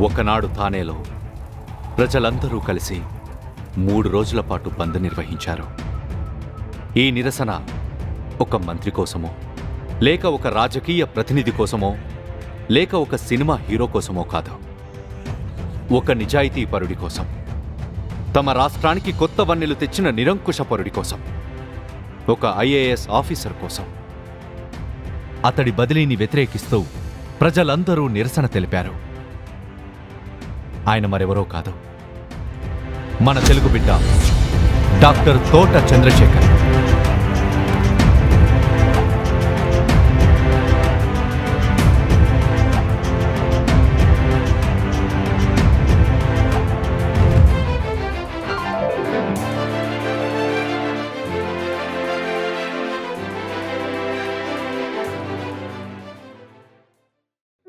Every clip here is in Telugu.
ఒకనాడు థానేలో ప్రజలందరూ కలిసి మూడు రోజుల పాటు బంద్ నిర్వహించారు. ఈ నిరసన ఒక మంత్రి కోసమో లేక ఒక రాజకీయ ప్రతినిధి కోసమో లేక ఒక సినిమా హీరో కోసమో కాదు. ఒక నిజాయితీ పరుడి కోసం తమ రాష్ట్రానికి కొత్త వన్నెలు తెచ్చిన నిరంకుశ పరుడి కోసం ఒక ఐఏఎస్ ఆఫీసర్ కోసం. అతడి బదిలీని వ్యతిరేకిస్తూ ప్రజలందరూ నిరసన తెలిపారు. ఆయన మరెవరో కాదు. మన తెలుగు బిడ్డ డాక్టర్ తోట చంద్రశేఖర్.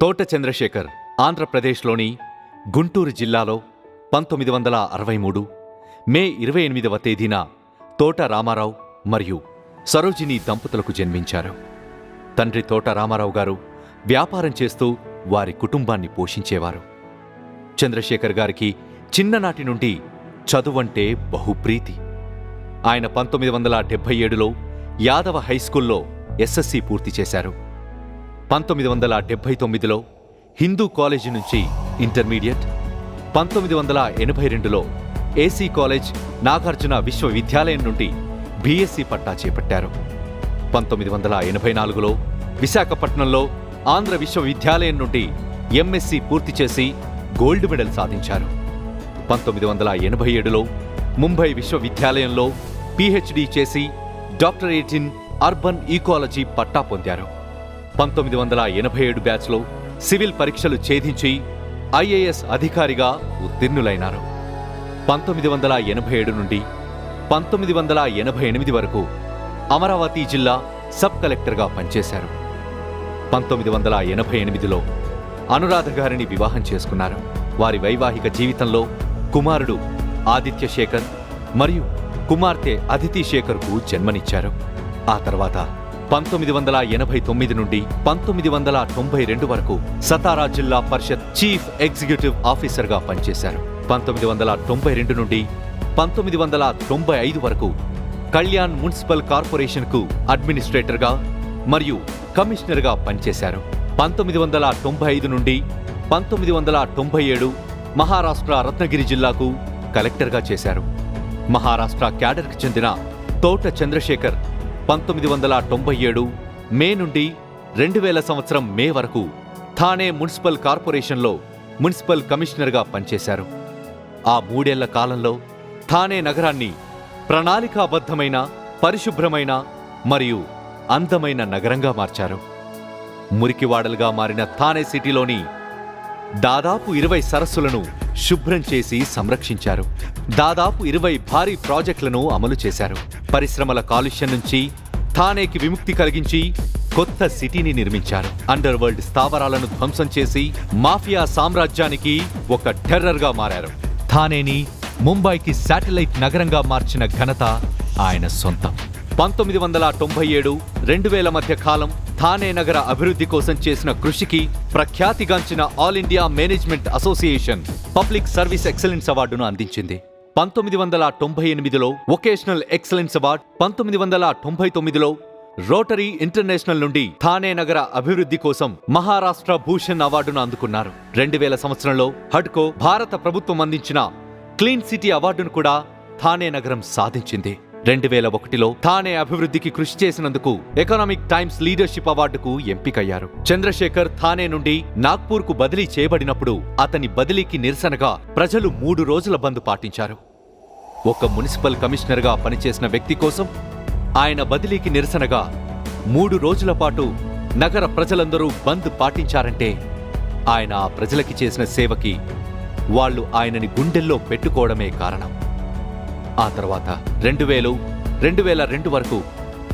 తోట చంద్రశేఖర్ ఆంధ్రప్రదేశ్లోని గుంటూరు జిల్లాలో పంతొమ్మిది వందల అరవై మూడు మే ఇరవై ఎనిమిదవ తేదీన తోట రామారావు మరియు సరోజిని దంపతులకు జన్మించారు. తండ్రి తోట రామారావు గారు వ్యాపారం చేస్తూ వారి కుటుంబాన్ని పోషించేవారు. చంద్రశేఖర్ గారికి చిన్ననాటి నుండి చదువంటే బహుప్రీతి. ఆయన పంతొమ్మిది వందల డెబ్బై ఏడులో యాదవ హైస్కూల్లో ఎస్ఎస్సి పూర్తి చేశారు. పంతొమ్మిది వందల డెబ్బై తొమ్మిదిలో హిందూ కాలేజీ నుంచి ఇంటర్మీడియట్. పంతొమ్మిది వందల ఎనభై రెండులో ఏసీ కాలేజ్ నాగార్జున విశ్వవిద్యాలయం నుండి బీఎస్సీ పట్టా చేపట్టారు. పంతొమ్మిది వందల ఎనభై నాలుగులో విశాఖపట్నంలో ఆంధ్ర విశ్వవిద్యాలయం నుండి ఎంఎస్సి పూర్తి చేసి గోల్డ్ మెడల్ సాధించారు. పంతొమ్మిది వందల ఎనభై ఏడులో ముంబై విశ్వవిద్యాలయంలో పిహెచ్డి చేసి డాక్టరేట్ ఇన్ అర్బన్ ఈకాలజీ పట్టా పొందారు. పంతొమ్మిది వందల ఎనభై ఏడు బ్యాచ్లో సివిల్ పరీక్షలు ఛేదించి ఐఏఎస్ అధికారిగా ఉత్తీర్ణులైనారు. పంతొమ్మిది వందల ఎనభై ఏడు నుండి పంతొమ్మిది వందల ఎనభై ఎనిమిది వరకు అమరావతి జిల్లా సబ్ కలెక్టర్గా పనిచేశారు. పంతొమ్మిది వందల ఎనభై ఎనిమిదిలో అనురాధ గారిని వివాహం చేసుకున్నారు. వారి వైవాహిక జీవితంలో కుమారుడు ఆదిత్య శేఖర్ మరియు కుమార్తె అదితి శేఖర్కు జన్మనిచ్చారు. ఆ తర్వాత పంతొమ్మిది వందల ఎనభై తొమ్మిది నుండి పంతొమ్మిది వందల తొంభై రెండు వరకు సతారా జిల్లా పరిషత్ చీఫ్ ఎగ్జిక్యూటివ్ ఆఫీసర్గా పనిచేశారు. పంతొమ్మిది వందల తొంభై రెండు నుండి పంతొమ్మిది వందల తొంభై ఐదు వరకు కళ్యాణ్ మున్సిపల్ కార్పొరేషన్కు అడ్మినిస్ట్రేటర్గా మరియు కమిషనర్గా పనిచేశారు. పంతొమ్మిది వందల తొంభై ఐదు నుండి పంతొమ్మిది వందల తొంభై ఏడు మహారాష్ట్ర రత్నగిరి జిల్లాకు కలెక్టర్గా చేశారు. మహారాష్ట్ర క్యాడర్కు చెందిన తోట చంద్రశేఖర్ పంతొమ్మిది వందల తొంభై ఏడు మే నుండి రెండు వేల సంవత్సరం మే వరకు థానే మున్సిపల్ కార్పొరేషన్లో మున్సిపల్ కమిషనర్గా పనిచేశారు. ఆ మూడేళ్ళ కాలంలో థానే నగరాన్ని ప్రణాళికాబద్ధమైన పరిశుభ్రమైన మరియు అందమైన నగరంగా మార్చారు. మురికివాడలుగా మారిన థానే సిటీలోని దాదాపు ఇరవై సరస్సులను శుభ్రం చేసి సంరక్షించారు. దాదాపు ఇరవై భారీ ప్రాజెక్టులను అమలు చేశారు. పరిశ్రమల కాలుష్యం నుంచి థానేకి విముక్తి కలిగించి కొత్త సిటీని నిర్మించారు. అండర్ వరల్డ్ స్థావరాలను ధ్వంసం చేసి మాఫియా సామ్రాజ్యానికి ఒక టెర్రర్గా మారారు. థానేని ముంబైకి శాటిలైట్ నగరంగా మార్చిన ఘనత ఆయన సొంతం. పంతొమ్మిది వందల తొంభై ఏడు రెండు వేల మధ్య కాలం థానే నగర అభివృద్ధి కోసం చేసిన కృషికి ప్రఖ్యాతిగాంచిన all India management association public service excellence అవార్డును అందించింది. పంతొమ్మిది వందల తొంభై ఎనిమిదిలో వొకేషనల్ ఎక్సలెన్స్ అవార్డ్ పంతొమ్మిది వందల తొంభై తొమ్మిదిలో రోటరీ ఇంటర్నేషనల్ నుండి థానే నగర అభివృద్ధి కోసం మహారాష్ట్ర భూషణ్ అవార్డును అందుకున్నారు. రెండు వేల సంవత్సరంలో హడ్కో భారత ప్రభుత్వం అందించిన క్లీన్ సిటీ అవార్డును కూడా థానే నగరం సాధించింది. రెండు వేల ఒకటిలో థానే అభివృద్ధికి కృషి చేసినందుకు ఎకనామిక్ టైమ్స్ లీడర్షిప్ అవార్డుకు ఎంపికయ్యారు. చంద్రశేఖర్ థానే నుండి నాగ్పూర్కు బదిలీ చేయబడినప్పుడు అతని బదిలీకి నిరసనగా ప్రజలు మూడు రోజుల బంద్ పాటించారు. ఒక మున్సిపల్ కమిషనర్గా పనిచేసిన వ్యక్తి కోసం ఆయన బదిలీకి నిరసనగా మూడు రోజుల పాటు నగర ప్రజలందరూ బంద్ పాటించారంటే ఆయన ఆ ప్రజలకి చేసిన సేవకి వాళ్ళు ఆయనని గుండెల్లో పెట్టుకోవడమే కారణం. ఆ తర్వాత రెండు వేలు రెండు వేల రెండు వరకు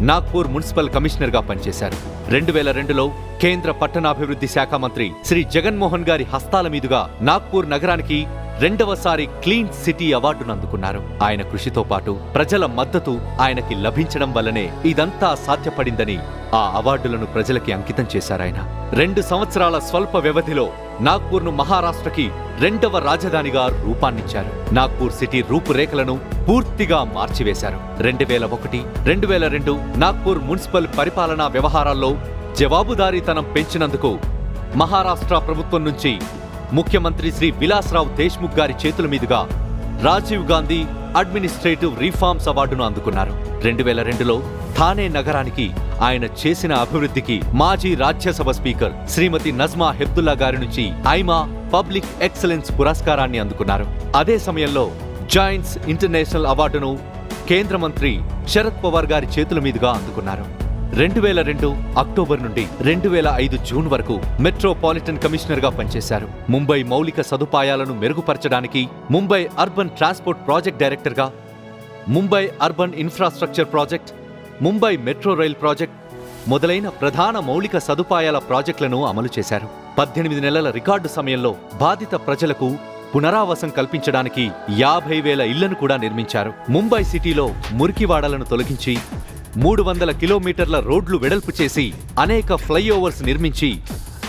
నాగ్పూర్ మున్సిపల్ కమిషనర్గా పనిచేశారు. రెండు వేల రెండులో కేంద్ర పట్టణాభివృద్ధి శాఖ మంత్రి శ్రీ జగన్మోహన్ గారి హస్తాల మీదుగా నాగ్పూర్ నగరానికి రెండవసారి క్లీన్ సిటీ అవార్డును అందుకున్నారు. ఆయన కృషితో పాటు ప్రజల మద్దతు ఆయనకి లభించడం వల్లనే ఇదంతా సాధ్యపడిందని ఆ అవార్డులను ప్రజలకి అంకితం చేశారాయన రెండు సంవత్సరాల స్వల్ప వ్యవధిలో నాగ్పూర్ను మహారాష్ట్రకి రెండవ రాజధానిగా రూపాన్నిచ్చారు. నాగ్పూర్ సిటీ రూపురేఖలను పూర్తిగా మార్చివేశారు. రెండు వేల ఒకటి రెండు వేల రెండు నాగ్పూర్ మున్సిపల్ పరిపాలనా వ్యవహారాల్లో జవాబుదారీతనం పెంచినందుకు మహారాష్ట్ర ప్రభుత్వం నుంచి ముఖ్యమంత్రి శ్రీ విలాస్రావు దేశ్ముఖ్ గారి చేతుల మీదుగా రాజీవ్ గాంధీ అడ్మినిస్ట్రేటివ్ రీఫార్మ్స్ అవార్డును అందుకున్నారు. రెండు వేల రెండులో థానే నగరానికి ఆయన చేసిన అభివృద్ధికి మాజీ రాజ్యసభ స్పీకర్ శ్రీమతి నజ్మా హెబ్దుల్లా గారి నుంచి ఐమా పబ్లిక్ ఎక్సలెన్స్ పురస్కారాన్ని అందుకున్నారు. అదే సమయంలో జాయింట్స్ ఇంటర్నేషనల్ అవార్డును కేంద్ర మంత్రి శరద్ పవార్ గారి చేతుల మీదుగా అందుకున్నారు. రెండు వేల రెండు అక్టోబర్ నుండి రెండు వేల ఐదు జూన్ వరకు మెట్రోపాలిటన్ కమిషనర్గా పనిచేశారు. ముంబై మౌలిక సదుపాయాలను మెరుగుపరచడానికి ముంబై అర్బన్ ట్రాన్స్పోర్ట్ ప్రాజెక్ట్ డైరెక్టర్గా Mumbai urban infrastructure project Mumbai metro rail project మొదలైన ప్రధాన మౌలిక సదుపాయాల ప్రాజెక్టులను అమలు చేశారు. పద్దెనిమిది నెలల రికార్డు సమయంలో బాధిత ప్రజలకు పునరావాసం కల్పించడానికి యాభై వేల ఇళ్ళను కూడా నిర్మించారు. ముంబై సిటీలో మురికివాడలను తొలగించి మూడు వందల కిలోమీటర్ల రోడ్లు వెడల్పు చేసి అనేక ఫ్లైఓవర్స్ నిర్మించి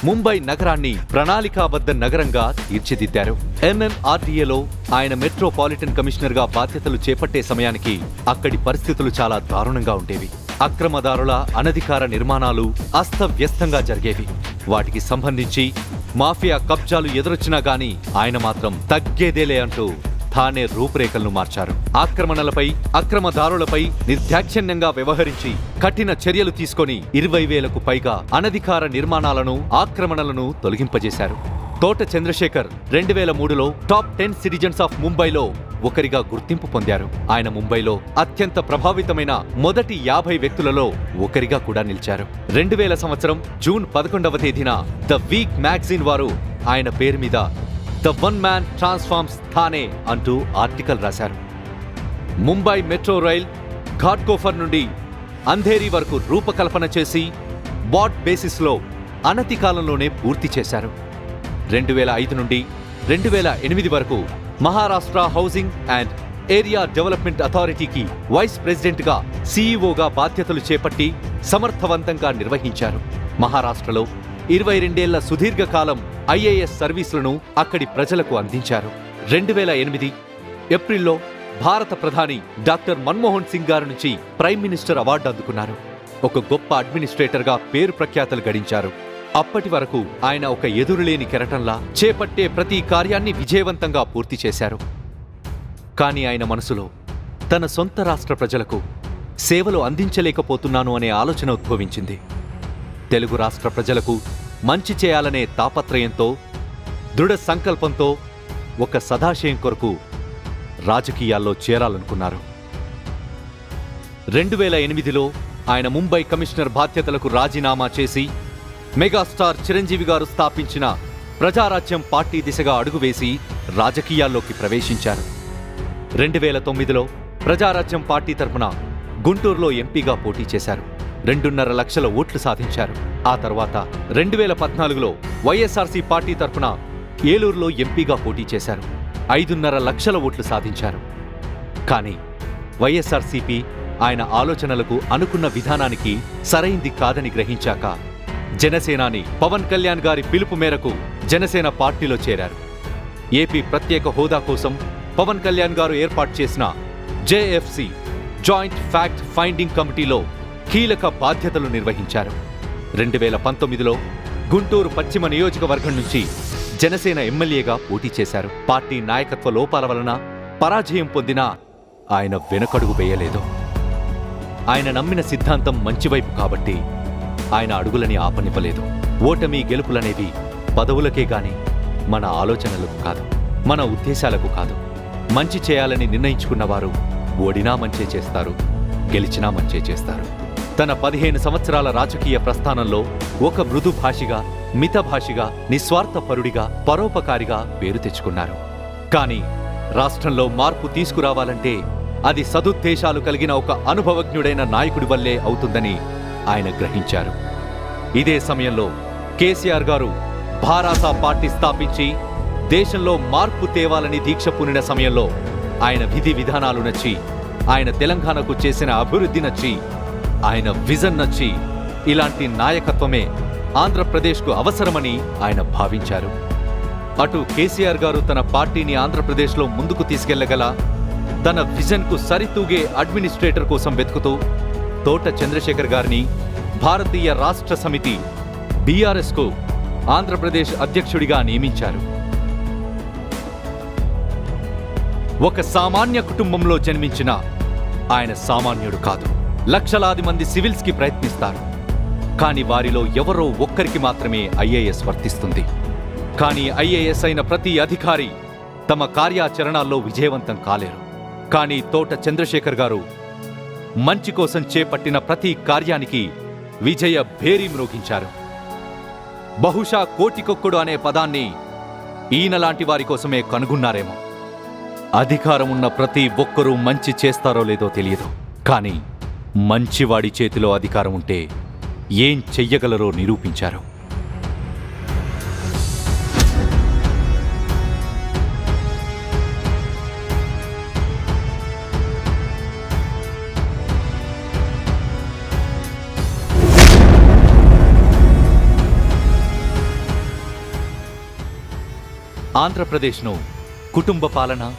ముంబై నగరాన్ని ప్రణాళికాబద్ధ నగరంగా తీర్చిదిద్దారు. ఎంఎంఆర్డీఏలో ఆయన మెట్రోపాలిటన్ కమిషనర్గా బాధ్యతలు చేపట్టే సమయానికి అక్కడి పరిస్థితులు చాలా దారుణంగా ఉండేవి. అక్రమదారుల అనధికార నిర్మాణాలు అస్తవ్యస్తంగా జరిగేవి. వాటికి సంబంధించి మాఫియా కబ్జాలు ఎదురొచ్చినా గాని ఆయన మాత్రం తగ్గేదేలే అంటూ థానే రూపురేఖలను మార్చారు. ఆక్రమణలపై అక్రమదారులపై నిర్దాక్షిణ్యంగా వ్యవహరించి కఠిన చర్యలు తీసుకొని ఇరవై వేలకు పైగా అనధికార నిర్మాణాలను ఆక్రమణలను తొలగింపజేశారు. తోట చంద్రశేఖర్ రెండు వేల మూడులో టాప్ టెన్ సిటిజన్స్ ఆఫ్ ముంబైలో ఒకరిగా గుర్తింపు పొందారు. ఆయన ముంబైలో అత్యంత ప్రభావితమైన మొదటి యాభై వ్యక్తులలో ఒకరిగా కూడా నిలిచారు. రెండు వేల సంవత్సరం జూన్ పదకొండవ తేదీన ద వీక్ మ్యాగజైన్ వారు ఆయన పేరు మీద the one man transforms Thane అంటూ ఆర్టికల్ రాశారు. ముంబై మెట్రో రైల్ ఘాట్కోఫర్ నుండి అంధేరి వరకు రూపకల్పన చేసి బాట్ బేసిస్లో అనతి కాలంలోనే పూర్తి చేశారు. రెండు వేల ఐదు నుండి రెండు వేల ఎనిమిది వరకు Maharashtra housing and area development అథారిటీకి vice ప్రెసిడెంట్గా సీఈఓగా బాధ్యతలు చేపట్టి సమర్థవంతంగా నిర్వహించారు. మహారాష్ట్రలో ఇరవై రెండేళ్ళ సుదీర్ఘకాలం ఐఏఎస్ సర్వీసులను అక్కడి ప్రజలకు అందించారు. రెండు వేల ఎనిమిది ఏప్రిల్లో భారత ప్రధాని డాక్టర్ మన్మోహన్ సింగ్ గారి నుంచి ప్రైమ్ మినిస్టర్ అవార్డు అందుకున్నారు. ఒక గొప్ప అడ్మినిస్ట్రేటర్గా పేరు ప్రఖ్యాతలు గడించారు. అప్పటి వరకు ఆయన ఒక ఎదురులేని కెరటంలా చేపట్టే ప్రతి కార్యాన్ని విజయవంతంగా పూర్తి చేశారు. కానీ ఆయన మనసులో తన సొంత రాష్ట్ర ప్రజలకు సేవలు అందించలేకపోతున్నాను అనే ఆలోచన ఉద్భవించింది. తెలుగు రాష్ట్ర ప్రజలకు మంచి చేయాలనే తాపత్రయంతో దృఢ సంకల్పంతో ఒక సదాశయం కొరకు రాజకీయాల్లో చేరాలనుకున్నారు. రెండు వేల ఎనిమిదిలో ఆయన ముంబై కమిషనర్ బాధ్యతలకు రాజీనామా చేసి మెగాస్టార్ చిరంజీవి గారు స్థాపించిన ప్రజారాజ్యం పార్టీ దిశగా అడుగువేసి రాజకీయాల్లోకి ప్రవేశించారు. రెండు వేల తొమ్మిదిలో ప్రజారాజ్యం పార్టీ తరపున గుంటూరులో ఎంపీగా పోటీ చేశారు. రెండున్నర లక్షల ఓట్లు సాధించారు. ఆ తర్వాత రెండు వేల పద్నాలుగులో వైఎస్ఆర్సీ పార్టీ తరపున ఏలూరులో ఎంపీగా పోటీ చేశారు. ఐదున్నర లక్షల ఓట్లు సాధించారు. కానీ వైఎస్ఆర్సీపీ ఆయన ఆలోచనలకు అనుకున్న విధానానికి సరైంది కాదని గ్రహించాక జనసేనాని పవన్ కళ్యాణ్ గారి పిలుపు మేరకు జనసేన పార్టీలో చేరారు. ఏపీ ప్రత్యేక హోదా కోసం పవన్ కళ్యాణ్ గారు ఏర్పాటు చేసిన జేఎఫ్సి జాయింట్ ఫ్యాక్ట్ ఫైండింగ్ కమిటీలో కీలక బాధ్యతలు నిర్వహించారు. రెండు వేల పంతొమ్మిదిలో గుంటూరు పశ్చిమ నియోజకవర్గం నుంచి జనసేన ఎమ్మెల్యేగా పోటీ చేశారు. పార్టీ నాయకత్వ లోపాల వలన పరాజయం పొందినా ఆయన వెనకడుగు వేయలేదు. ఆయన నమ్మిన సిద్ధాంతం మంచివైపు కాబట్టి ఆయన అడుగులని ఆపనివ్వలేదు. ఓటమి గెలుపులనేవి పదవులకే గాని మన ఆలోచనలకు కాదు మన ఉద్దేశాలకు కాదు. మంచి చేయాలని నిర్ణయించుకున్నవారు ఓడినా మంచే చేస్తారు గెలిచినా మంచే చేస్తారు. తన పదిహేను సంవత్సరాల రాజకీయ ప్రస్థానంలో ఒక మృదు భాషిగా మితభాషిగా నిస్వార్థపరుడిగా పరోపకారిగా పేరు తెచ్చుకున్నారు. కానీ రాష్ట్రంలో మార్పు తీసుకురావాలంటే అది సదుద్దేశాలు కలిగిన ఒక అనుభవజ్ఞుడైన నాయకుడి వల్లే అవుతుందని ఆయన గ్రహించారు. ఇదే సమయంలో కేసీఆర్ గారు భారాసా పార్టీ స్థాపించి దేశంలో మార్పు తేవాలని దీక్ష పూనిన సమయంలో ఆయన విధి విధానాలు నచ్చి ఆయన తెలంగాణకు చేసిన అభివృద్ధి నచ్చి ఆయన విజన్ నచ్చి ఇలాంటి నాయకత్వమే ఆంధ్రప్రదేశ్కు అవసరమని ఆయన భావించారు. అటు కేసీఆర్ గారు తన పార్టీని ఆంధ్రప్రదేశ్లో ముందుకు తీసుకెళ్ళగల తన విజన్కు సరితూగే అడ్మినిస్ట్రేటర్ కోసం వెతుకుతూ తోట చంద్రశేఖర్ గారిని భారతీయ రాష్ట్ర సమితి బీఆర్ఎస్కు ఆంధ్రప్రదేశ్ అధ్యక్షుడిగా నియమించారు. ఒక సామాన్య కుటుంబంలో జన్మించిన ఆయన సామాన్యుడు కాదు. లక్షలాది మంది సివిల్స్కి ప్రయత్నిస్తారు. కానీ వారిలో ఎవరో ఒక్కరికి మాత్రమే ఐఏఎస్ వర్తిస్తుంది. కానీ ఐఏఎస్ అయిన ప్రతి అధికారి తమ కార్యాచరణాల్లో విజయవంతం కాలేరు. కానీ తోట చంద్రశేఖర్ గారు మంచి కోసం చేపట్టిన ప్రతి కార్యానికి విజయ భేరీ మ్రోగించారు. బహుశా కోటికొక్కుడు అనే పదాన్ని ఈయన లాంటి వారి కోసమే కనుగొన్నారేమో. అధికారం ఉన్న ప్రతి ఒక్కరూ మంచి చేస్తారో లేదో తెలియదు. కానీ మంచివాడి చేతిలో అధికారం ఉంటే ఏం చెయ్యగలరో నిరూపించారు. ఆంధ్రప్రదేశ్ను కుటుంబ పాలన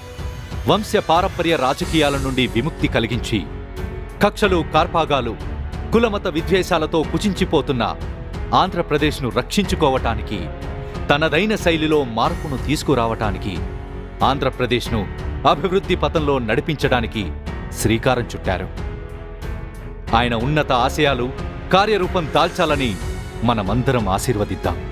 వంశ పారంపర్య రాజకీయాల నుండి విముక్తి కలిగించి కక్షలు కార్పాగాలు కులమత విద్వేషాలతో కుచించిపోతున్న ఆంధ్రప్రదేశ్ను రక్షించుకోవటానికి తనదైన శైలిలో మార్పును తీసుకురావటానికి ఆంధ్రప్రదేశ్ను అభివృద్ధి పథంలో నడిపించడానికి శ్రీకారం చుట్టారు. ఆయన ఉన్నత ఆశయాలు కార్యరూపం దాల్చాలని మనమందరం ఆశీర్వదిద్దాం.